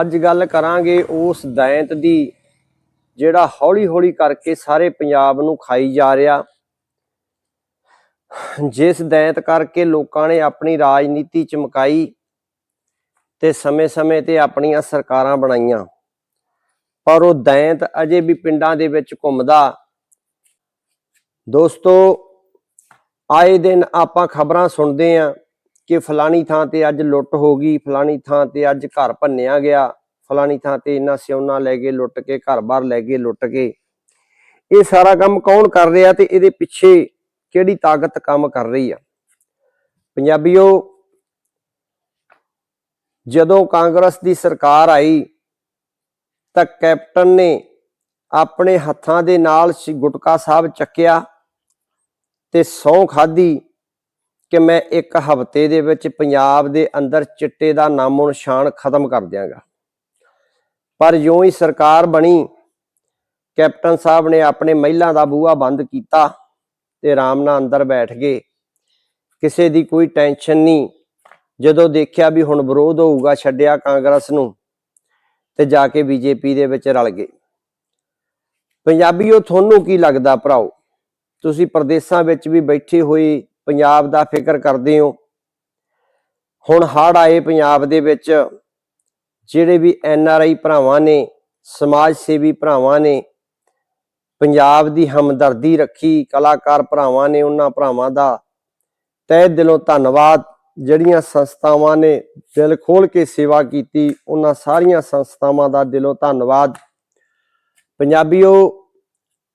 ਅੱਜ ਗੱਲ ਕਰਾਂਗੇ ਉਸ ਦੈਂਤ ਦੀ, ਜਿਹੜਾ ਹੌਲੀ-ਹੌਲੀ ਕਰਕੇ ਸਾਰੇ ਪੰਜਾਬ ਨੂੰ ਖਾਈ ਜਾ ਰਿਹਾ। ਜਿਸ ਦੈਂਤ ਕਰਕੇ ਲੋਕਾਂ ਨੇ ਆਪਣੀ ਰਾਜਨੀਤੀ ਚਮਕਾਈ ਤੇ ਸਮੇਂ-ਸਮੇਂ ਤੇ ਆਪਣੀਆਂ ਸਰਕਾਰਾਂ ਬਣਾਈਆਂ। ਪਰ ਉਹ ਦੈਂਤ ਅਜੇ ਵੀ ਪਿੰਡਾਂ ਦੇ ਵਿੱਚ ਘੁੰਮਦਾ। ਦੋਸਤੋ, ਆਏ ਦਿਨ ਆਪਾਂ ਖਬਰਾਂ ਸੁਣਦੇ ਆਂ ਕਿ ਫਲਾਣੀ ਥਾਂ ਤੇ ਅੱਜ ਲੁੱਟ ਹੋ ਗਈ, ਫਲਾਣੀ ਥਾਂ ਤੇ ਅੱਜ ਘਰ ਭੰਨਿਆ ਗਿਆ, ਫਲਾਣੀ ਥਾਂ ਤੇ ਇੰਨਾ ਸਿਉਨਾ ਲੈ ਗਏ ਲੁੱਟ ਕੇ ਘਰ-ਬਾਰ ਲੈ ਗਏ ਲੁੱਟ ਕੇ। ਇਹ ਸਾਰਾ ਕੰਮ ਕੌਣ ਕਰ ਰਿਹਾ ਤੇ ਇਹਦੇ ਪਿੱਛੇ ਕਿਹੜੀ ਤਾਕਤ ਕੰਮ ਕਰ ਰਹੀ ਆ? ਪੰਜਾਬੀਓ, ਜਦੋਂ ਕਾਂਗਰਸ ਦੀ ਸਰਕਾਰ ਆਈ, ਤਾਂ ਕੈਪਟਨ ਨੇ ਆਪਣੇ ਹੱਥਾਂ ਦੇ ਨਾਲ ਗੁਟਕਾ ਸਾਹਿਬ ਚੱਕਿਆ ਤੇ ਸੌਂ ਖਾਦੀ ਕਿ ਮੈਂ ਇੱਕ ਹਫ਼ਤੇ ਦੇ ਵਿੱਚ ਪੰਜਾਬ ਦੇ ਅੰਦਰ ਚਿੱਟੇ ਦਾ ਨਾਮੋ ਨਿਸ਼ਾਨ ਖਤਮ ਕਰ ਦਿਆਂਗਾ। ਪਰ ਜਿਉਂ ਹੀ ਸਰਕਾਰ ਬਣੀ, ਕੈਪਟਨ ਸਾਹਿਬ ਨੇ ਆਪਣੇ ਮਹਿਲਾਂ ਦਾ ਬੂਹਾ ਬੰਦ ਕੀਤਾ ਤੇ ਆਰਾਮ ਨਾਲ ਅੰਦਰ ਬੈਠ ਗਏ। ਕਿਸੇ ਦੀ ਕੋਈ ਟੈਨਸ਼ਨ ਨਹੀਂ। ਜਦੋਂ ਦੇਖਿਆ ਵੀ ਹੁਣ ਵਿਰੋਧ ਹੋਊਗਾ ਛੱਡਿਆ ਕਾਂਗਰਸ ਨੂੰ ਤੇ ਜਾ ਕੇ ਬੀਜੇਪੀ ਦੇ ਵਿੱਚ ਰਲ ਗਏ। ਪੰਜਾਬੀਓ, ਤੁਹਾਨੂੰ ਕੀ ਲੱਗਦਾ ਭਰਾਓ? ਤੁਸੀਂ ਪ੍ਰਦੇਸ਼ਾਂ ਵਿੱਚ ਵੀ ਬੈਠੇ ਹੋਏ ਪੰਜਾਬ ਦਾ ਫਿਕਰ ਕਰਦੇ ਹੋ? ਹੁਣ ਹੜ ਆਏ ਪੰਜਾਬ ਦੇ ਵਿੱਚ, ਜਿਹੜੇ ਵੀ ਐਨ ਆਰ ਆਈ ਭਰਾਵਾਂ ਨੇ, ਸਮਾਜ ਸੇਵੀ ਭਰਾਵਾਂ ਨੇ, ਪੰਜਾਬ ਦੀ ਹਮਦਰਦੀ ਰੱਖੀ ਕਲਾਕਾਰ ਭਰਾਵਾਂ ਨੇ, ਉਹਨਾਂ ਭਰਾਵਾਂ ਦਾ ਤਹਿ ਦਿਲੋਂ ਧੰਨਵਾਦ। ਜਿਹੜੀਆਂ ਸੰਸਥਾਵਾਂ ਨੇ ਦਿਲ ਖੋਲ ਕੇ ਸੇਵਾ ਕੀਤੀ, ਉਹਨਾਂ ਸਾਰੀਆਂ ਸੰਸਥਾਵਾਂ ਦਾ ਦਿਲੋਂ ਧੰਨਵਾਦ। ਪੰਜਾਬੀਓ,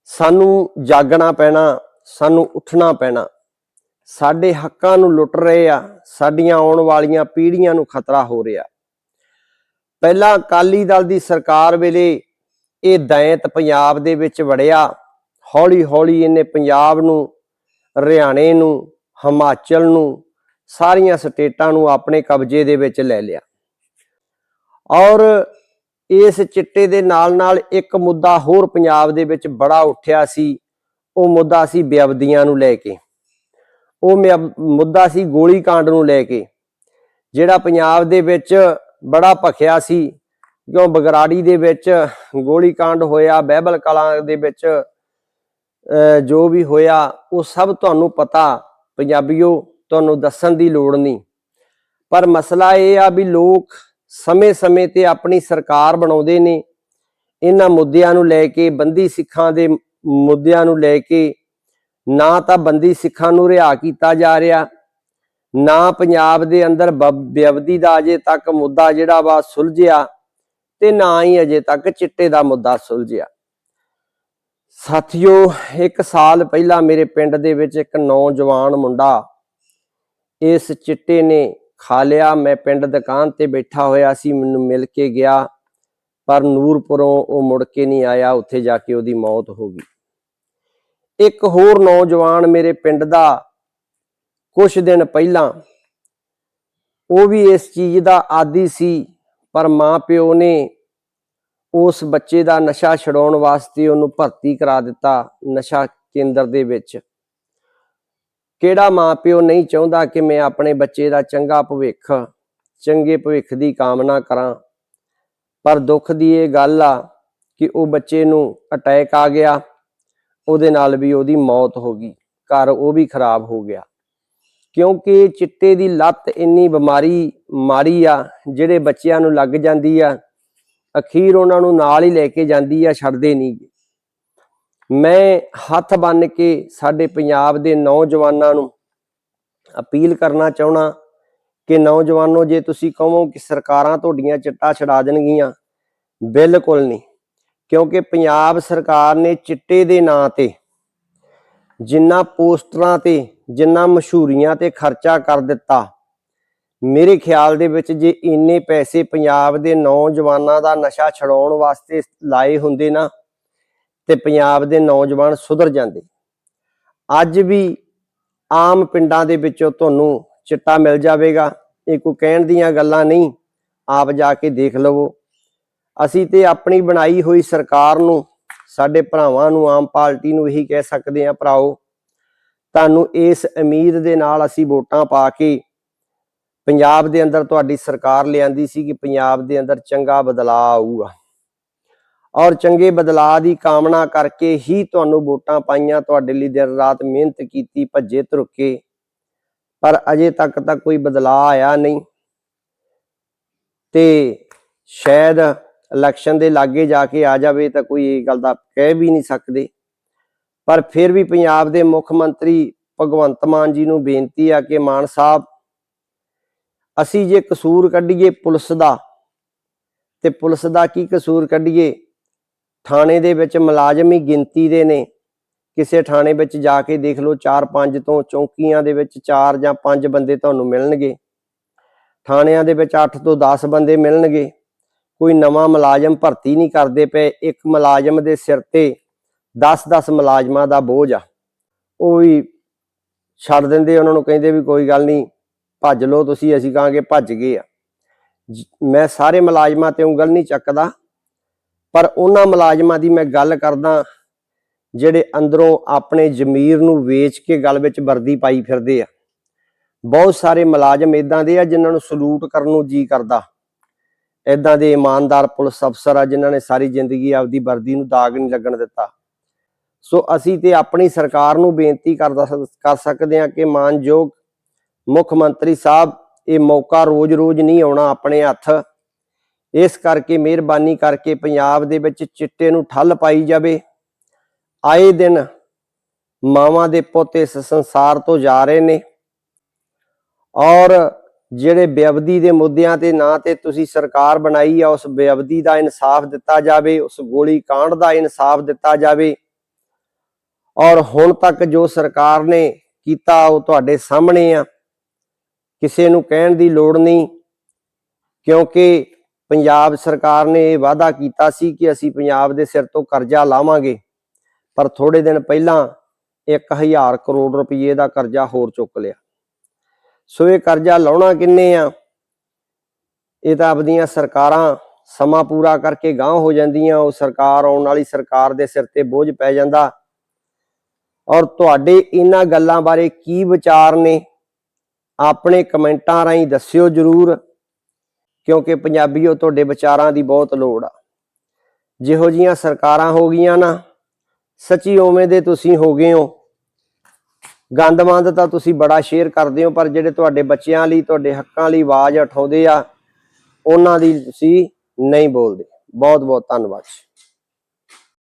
ਸਾਨੂੰ ਜਾਗਣਾ ਪੈਣਾ, ਸਾਨੂੰ ਉੱਠਣਾ ਪੈਣਾ। ਸਾਡੇ ਹੱਕਾਂ ਨੂੰ ਲੁੱਟ ਰਹੇ ਆ, ਸਾਡੀਆਂ ਆਉਣ ਵਾਲੀਆਂ ਪੀੜ੍ਹੀਆਂ ਨੂੰ ਖਤਰਾ ਹੋ ਰਿਹਾ। ਪਹਿਲਾਂ ਅਕਾਲੀ ਦਲ ਦੀ ਸਰਕਾਰ ਵੇਲੇ ਇਹ ਦੈਂਤ ਪੰਜਾਬ ਦੇ ਵਿੱਚ ਵੜਿਆ। ਹੌਲੀ ਹੌਲੀ ਇਹਨੇ ਪੰਜਾਬ ਨੂੰ, ਹਰਿਆਣੇ ਨੂੰ, ਹਿਮਾਚਲ ਨੂੰ, ਸਾਰੀਆਂ ਸਟੇਟਾਂ ਨੂੰ ਆਪਣੇ ਕਬਜ਼ੇ ਦੇ ਵਿੱਚ ਲੈ ਲਿਆ। ਔਰ ਇਸ ਚਿੱਟੇ ਦੇ ਨਾਲ ਨਾਲ ਇੱਕ ਮੁੱਦਾ ਹੋਰ ਪੰਜਾਬ ਦੇ ਵਿੱਚ ਬੜਾ ਉੱਠਿਆ ਸੀ। ਉਹ ਮੁੱਦਾ ਸੀ ਬਿਆਬਦੀਆਂ ਨੂੰ ਲੈ ਕੇ। ਉਹ ਮਿਆ- ਮੁੱਦਾ ਸੀ ਗੋਲੀ ਕਾਂਡ ਨੂੰ ਲੈ ਕੇ, ਜਿਹੜਾ ਪੰਜਾਬ ਦੇ ਵਿੱਚ ਬੜਾ ਭਖਿਆ ਸੀ, ਕਿਉਂ ਬਗਰਾੜੀ ਦੇ ਵਿੱਚ ਗੋਲੀ ਕਾਂਡ ਹੋਇਆ, ਬਹਿਬਲ ਕਲਾਂ ਦੇ ਵਿੱਚ ਜੋ ਵੀ ਹੋਇਆ, ਉਹ ਸਭ ਤੁਹਾਨੂੰ ਪਤਾ, ਪੰਜਾਬੀਓ, ਤੁਹਾਨੂੰ ਦੱਸਣ ਦੀ ਲੋੜ ਨਹੀਂ। ਪਰ ਮਸਲਾ ਇਹ ਆ ਵੀ ਲੋਕ ਸਮੇਂ-ਸਮੇਂ ਤੇ ਆਪਣੀ ਸਰਕਾਰ ਬਣਾਉਂਦੇ ਨੇ, ਇਹਨਾਂ ਮੁੱਦਿਆਂ ਨੂੰ ਲੈ ਕੇ, ਬੰਦੀ ਸਿੱਖਾਂ ਦੇ ਮੁੱਦਿਆਂ ਨੂੰ ਲੈ ਕੇ ਨਾ ਤਾਂ ਬੰਦੀ ਸਿੱਖਾਂ ਨੂੰ ਰਿਹਾ ਕੀਤਾ ਜਾ ਰਿਹਾ, ਨਾ ਪੰਜਾਬ ਦੇ ਅੰਦਰ ਬ- ਦਾ ਅਜੇ ਤੱਕ ਮੁੱਦਾ ਜਿਹੜਾ ਵਾ ਸੁਲਝਿਆ ਤੇ ਨਾ ਹੀ ਅਜੇ ਤੱਕ ਚਿੱਟੇ ਦਾ ਮੁੱਦਾ ਸੁਲਝਿਆ। ਸਾਥੀਓ, ਇੱਕ ਸਾਲ ਪਹਿਲਾਂ ਮੇਰੇ ਪਿੰਡ ਦੇ ਵਿੱਚ ਇੱਕ ਨੌਜਵਾਨ ਮੁੰਡਾ ਇਸ ਚਿੱਟੇ ਨੇ ਖਾ ਲਿਆ। ਮੈਂ ਪਿੰਡ ਦੁਕਾਨ ਤੇ ਬੈਠਾ ਹੋਇਆ ਸੀ, ਮੈਨੂੰ ਮਿਲ ਕੇ ਗਿਆ, ਪਰ ਨੂਰਪੁਰੋਂ ਉਹ ਮੁੜ ਕੇ ਨਹੀਂ ਆਇਆ। ਉੱਥੇ ਜਾ ਕੇ ਉਹਦੀ ਮੌਤ ਹੋ ਗਈ। ਇੱਕ ਹੋਰ ਨੌਜਵਾਨ ਮੇਰੇ ਪਿੰਡ ਦਾ ਕੁਝ ਦਿਨ ਪਹਿਲਾਂ, ਉਹ ਵੀ ਇਸ ਚੀਜ਼ ਦਾ ਆਦੀ ਸੀ, ਪਰ ਮਾਂ ਪਿਓ ਨੇ ਉਸ ਬੱਚੇ ਦਾ ਨਸ਼ਾ ਛਡਾਉਣ ਵਾਸਤੇ ਉਹਨੂੰ ਭਰਤੀ ਕਰਾ ਦਿੱਤਾ ਨਸ਼ਾ ਕੇਂਦਰ ਦੇ ਵਿੱਚ। ਕਿਹੜਾ ਮਾਂ ਪਿਓ ਨਹੀਂ ਚਾਹੁੰਦਾ ਕਿ ਮੈਂ ਆਪਣੇ ਬੱਚੇ ਦਾ ਚੰਗਾ ਭਵਿੱਖ, ਚੰਗੇ ਭਵਿੱਖ ਦੀ ਕਾਮਨਾ ਕਰਾਂ, ਪਰ ਦੁੱਖ ਦੀ ਇਹ ਗੱਲ ਆ ਕਿ ਉਹ ਬੱਚੇ ਨੂੰ ਅਟੈਕ ਆ ਗਿਆ। ਉਹਦੇ ਨਾਲ ਵੀ ਉਹਦੀ ਮੌਤ ਹੋ ਗਈ, ਘਰ ਉਹ ਵੀ ਖਰਾਬ ਹੋ ਗਿਆ। ਕਿਉਂਕਿ ਚਿੱਟੇ ਦੀ ਲੱਤ ਇੰਨੀ ਬਿਮਾਰੀ ਮਾਰੀ ਆ, ਜਿਹੜੇ ਬੱਚਿਆਂ ਨੂੰ ਲੱਗ ਜਾਂਦੀ ਆ, ਅਖੀਰ ਉਹਨਾਂ ਨੂੰ ਨਾਲ ਹੀ ਲੈ ਕੇ ਜਾਂਦੀ ਆ, ਛੱਡਦੇ ਨਹੀਂ ਮੈਂ ਹੱਥ ਬੰਨ ਕੇ ਸਾਡੇ ਪੰਜਾਬ ਦੇ ਨੌਜਵਾਨਾਂ ਨੂੰ ਅਪੀਲ ਕਰਨਾ ਚਾਹਣਾ ਕਿ ਨੌਜਵਾਨੋ, ਜੇ ਤੁਸੀਂ ਕਹੋ ਕਿ ਸਰਕਾਰਾਂ ਤੁਹਾਡੀਆਂ ਚਿੱਟਾ ਛਡਾ ਦੇਣਗੀਆਂ, ਬਿਲਕੁਲ ਨਹੀਂ। ਕਿਉਂਕਿ ਪੰਜਾਬ ਸਰਕਾਰ ਨੇ ਚਿੱਟੇ ਦੇ ਨਾਂ ਤੇ ਜਿੰਨਾ ਪੋਸਟਰਾਂ ਤੇ, ਜਿੰਨਾ ਮਸ਼ਹੂਰੀਆਂ ਤੇ ਖਰਚਾ ਕਰ ਦਿੱਤਾ, ਮੇਰੇ ਖਿਆਲ ਦੇ ਵਿੱਚ ਜੇ ਇੰਨੇ ਪੈਸੇ ਪੰਜਾਬ ਦੇ ਨੌਜਵਾਨਾਂ ਦਾ ਨਸ਼ਾ ਛਡਾਉਣ ਵਾਸਤੇ ਲਾਏ ਹੁੰਦੇ ਨਾ, ਤੇ ਪੰਜਾਬ ਦੇ ਨੌਜਵਾਨ ਸੁਧਰ ਜਾਂਦੇ। ਅੱਜ ਵੀ ਆਮ ਪਿੰਡਾਂ ਦੇ ਵਿੱਚੋਂ ਤੁਹਾਨੂੰ ਚਿੱਟਾ ਮਿਲ ਜਾਵੇਗਾ। ਇਹ ਕੋਈ ਕਹਿਣ ਦੀਆਂ ਗੱਲਾਂ ਨਹੀਂ, ਆਪ ਜਾ ਕੇ ਦੇਖ ਲਵੋ। ਅਸੀਂ ਤੇ ਆਪਣੀ ਬਣਾਈ ਹੋਈ ਸਰਕਾਰ ਨੂੰ, ਸਾਡੇ ਭਰਾਵਾਂ ਨੂੰ, ਆਮ ਪਾਰਟੀ ਨੂੰ ਇਹੀ ਕਹਿ ਸਕਦੇ ਆ ਭਰਾਓ, ਤੁਹਾਨੂੰ ਇਸ ਉਮੀਦ ਦੇ ਨਾਲ ਅਸੀਂ ਵੋਟਾਂ ਪਾ ਕੇ ਪੰਜਾਬ ਦੇ ਅੰਦਰ ਤੁਹਾਡੀ ਸਰਕਾਰ ਲਿਆਂਦੀ ਸੀ ਕਿ ਪੰਜਾਬ ਦੇ ਅੰਦਰ ਚੰਗਾ ਬਦਲਾਅ ਆਊਗਾ। ਔਰ ਚੰਗੇ ਬਦਲਾਅ ਦੀ ਕਾਮਨਾ ਕਰਕੇ ਹੀ ਤੁਹਾਨੂੰ ਵੋਟਾਂ ਪਾਈਆਂ, ਤੁਹਾਡੇ ਲਈ ਦਿਨ ਰਾਤ ਮਿਹਨਤ ਕੀਤੀ, ਭੱਜੇ ਧਰੁਕੇ, ਪਰ ਅਜੇ ਤੱਕ ਤਾਂ ਕੋਈ ਬਦਲਾਅ ਆਇਆ ਨਹੀਂ ਤੇ ਸ਼ਾਇਦ ਇਲੈਕਸ਼ਨ ਦੇ ਲਾਗੇ ਜਾ ਕੇ ਆ ਜਾਵੇ ਤਾਂ ਕੋਈ ਇਹ ਗੱਲ ਦਾ ਕਹਿ ਵੀ ਨਹੀਂ ਸਕਦੇ। ਪਰ ਫਿਰ ਵੀ ਪੰਜਾਬ ਦੇ ਮੁੱਖ ਮੰਤਰੀ ਭਗਵੰਤ ਮਾਨ ਜੀ ਨੂੰ ਬੇਨਤੀ ਆ ਕਿ ਮਾਨ ਸਾਹਿਬ, ਅਸੀਂ ਜੇ ਕਸੂਰ ਕੱਢੀਏ ਪੁਲਿਸ ਦਾ ਤੇ ਪੁਲਿਸ ਦਾ ਕੀ ਕਸੂਰ ਕੱਢੀਏ? ਥਾਣੇ ਦੇ ਵਿੱਚ ਮੁਲਾਜ਼ਮ ਹੀ ਗਿਣਤੀ ਦੇ ਨੇ। ਕਿਸੇ ਥਾਣੇ ਵਿੱਚ ਜਾ ਕੇ ਦੇਖ ਲਓ 4-5 ਤੋਂ ਚੌਂਕੀਆਂ ਦੇ ਵਿੱਚ 4 ਜਾਂ 5 ਬੰਦੇ ਤੁਹਾਨੂੰ ਮਿਲਣਗੇ। ਥਾਣਿਆਂ ਦੇ ਵਿੱਚ 8 ਤੋਂ 10 ਬੰਦੇ ਮਿਲਣਗੇ। ਕੋਈ ਨਵਾਂ ਮੁਲਾਜ਼ਮ ਭਰਤੀ ਨਹੀਂ ਕਰਦੇ ਪਏ, ਇੱਕ ਮੁਲਾਜ਼ਮ ਦੇ ਸਿਰ ਤੇ 10-10 ਮੁਲਾਜ਼ਮਾਂ ਦਾ ਬੋਝ ਆ। ਉਹ ਵੀ ਛੱਡ ਦਿੰਦੇ, ਉਹਨਾਂ ਨੂੰ ਕਹਿੰਦੇ ਵੀ ਕੋਈ ਗੱਲ ਨਹੀਂ, ਭੱਜ ਲਓ ਤੁਸੀਂ, ਅਸੀਂ ਕਹਾਂਗੇ ਭੱਜ ਗਏ ਆ। ਜ- ਮੈਂ ਸਾਰੇ ਮੁਲਾਜ਼ਮਾਂ ਤੇ ਉਂਗਲ ਨਹੀਂ ਚੱਕਦਾ, ਪਰ ਉਹਨਾਂ ਮੁਲਾਜ਼ਮਾਂ ਦੀ ਮੈਂ ਗੱਲ ਕਰਦਾ, ਜਿਹੜੇ ਅੰਦਰੋਂ ਆਪਣੇ ਜ਼ਮੀਰ ਨੂੰ ਵੇਚ ਕੇ ਗੱਲ ਵਿੱਚ ਵਰਦੀ ਪਾਈ ਫਿਰਦੇ ਆ। ਬਹੁਤ ਸਾਰੇ ਮੁਲਾਜ਼ਮ ਇਦਾਂ ਦੇ ਆ, ਜਿਨ੍ਹਾਂ ਨੂੰ ਸਲੂਟ ਕਰਨ ਨੂੰ ਜੀ ਕਰਦਾ। ਇਦਾਂ ਦੇ ਇਮਾਨਦਾਰ ਪੁਲਿਸ ਅਫਸਰ ਆ ਜਿਨ੍ਹਾਂ ਨੇ ਸਾਰੀ ਜ਼ਿੰਦਗੀ ਆਪਦੀ ਵਰਦੀ ਨੂੰ ਦਾਗ ਨਹੀਂ ਲੱਗਣ ਦਿੱਤਾ। ਸੋ ਅਸੀਂ ਤੇ ਆਪਣੀ ਸਰਕਾਰ ਨੂੰ ਬੇਨਤੀ ਕਰਦਾ ਕਰ ਸਕਦੇ ਹਾਂ ਕਿ ਮਾਨਯੋਗ ਮੁੱਖ ਮੰਤਰੀ ਸਾਹਿਬ, ਇਹ ਮੌਕਾ ਰੋਜ਼-ਰੋਜ਼ ਨਹੀਂ ਆਉਣਾ ਆਪਣੇ ਹੱਥ। ਇਸ ਕਰਕੇ ਮਿਹਰਬਾਨੀ ਕਰਕੇ ਪੰਜਾਬ ਦੇ ਵਿੱਚ ਚਿੱਟੇ ਨੂੰ ਠੱਲ ਪਾਈ ਜਾਵੇ। ਆਏ ਦਿਨ ਮਾਵਾਂ ਦੇ ਪੁੱਤ ਇਸ ਸੰਸਾਰ ਤੋਂ ਜਾ ਰਹੇ ਨੇ। ਔਰ ਜਿਹੜੇ ਬੇਅਬਦੀ ਦੇ ਮੁੱਦਿਆਂ ਤੇ ਨਾ ਤੇ ਤੁਸੀਂ ਸਰਕਾਰ ਬਣਾਈ ਆ, ਉਸ ਬੇਅਬਦੀ ਦਾ ਇਨਸਾਫ ਦਿੱਤਾ ਜਾਵੇ, ਉਸ ਗੋਲੀ ਕਾਂਡ ਦਾ ਇਨਸਾਫ ਦਿੱਤਾ ਜਾਵੇ। ਔਰ ਹੁਣ ਤੱਕ ਜੋ ਸਰਕਾਰ ਨੇ ਕੀਤਾ, ਉਹ ਤੁਹਾਡੇ ਸਾਹਮਣੇ ਆ। ਕਿਸੇ ਨੂੰ ਕਹਿਣ ਦੀ ਲੋੜ ਨਹੀਂ, ਕਿਉਂਕਿ ਪੰਜਾਬ ਸਰਕਾਰ ਨੇ ਇਹ ਵਾਅਦਾ ਕੀਤਾ ਸੀ ਕਿ ਅਸੀਂ ਪੰਜਾਬ ਦੇ ਸਿਰ ਤੋਂ ਕਰਜ਼ਾ ਲਾਵਾਂਗੇ, ਪਰ ਥੋੜੇ ਦਿਨ ਪਹਿਲਾਂ 1000 ਕਰੋੜ ਰੁਪਏ ਦਾ ਕਰਜ਼ਾ ਹੋਰ ਚੁੱਕ ਲਿਆ। ਸੋ ਇਹ ਕਰਜ਼ਾ ਲਾਉਣਾ ਕਿੰਨੇ ਆ? ਇਹ ਤਾਂ ਆਪਦੀਆਂ ਸਰਕਾਰਾਂ ਸਮਾਂ ਪੂਰਾ ਕਰਕੇ ਗਾਂਹ ਹੋ ਜਾਂਦੀਆਂ, ਉਹ ਸਰਕਾਰ ਆਉਣ ਵਾਲੀ ਸਰਕਾਰ ਦੇ ਸਿਰ ਤੇ ਬੋਝ ਪੈ ਜਾਂਦਾ। ਔਰ ਤੁਹਾਡੇ ਇਹਨਾਂ ਗੱਲਾਂ ਬਾਰੇ ਕੀ ਵਿਚਾਰ ਨੇ? ਆਪਣੇ ਕਮੈਂਟਾਂ ਰਾਹੀਂ ਦੱਸਿਓ ਜਰੂਰ, ਕਿਉਂਕਿ ਪੰਜਾਬੀਓ ਤੁਹਾਡੇ ਵਿਚਾਰਾਂ ਦੀ ਬਹੁਤ ਲੋੜ ਆ। ਜਿਹੋ ਜੀਆਂ ਸਰਕਾਰਾਂ ਹੋ ਗਈਆਂ ਨਾ, ਸੱਚੀ ਉਵੇਂ ਦੇ ਤੁਸੀਂ ਹੋ ਗਏ ਹੋ। ਗੰਦਮੰਦ ਤਾਂ ਤੁਸੀਂ ਬੜਾ ਸ਼ੇਅਰ ਕਰਦੇ ਹੋ, ਪਰ ਜਿਹੜੇ ਤੁਹਾਡੇ ਬੱਚਿਆਂ ਲਈ, ਤੁਹਾਡੇ ਹੱਕਾਂ ਲਈ ਆਵਾਜ਼ ਉਠਾਉਂਦੇ ਆ, ਉਹਨਾਂ ਦੀ ਤੁਸੀਂ ਨਹੀਂ ਬੋਲਦੇ। ਬਹੁਤ ਬਹੁਤ ਧੰਨਵਾਦ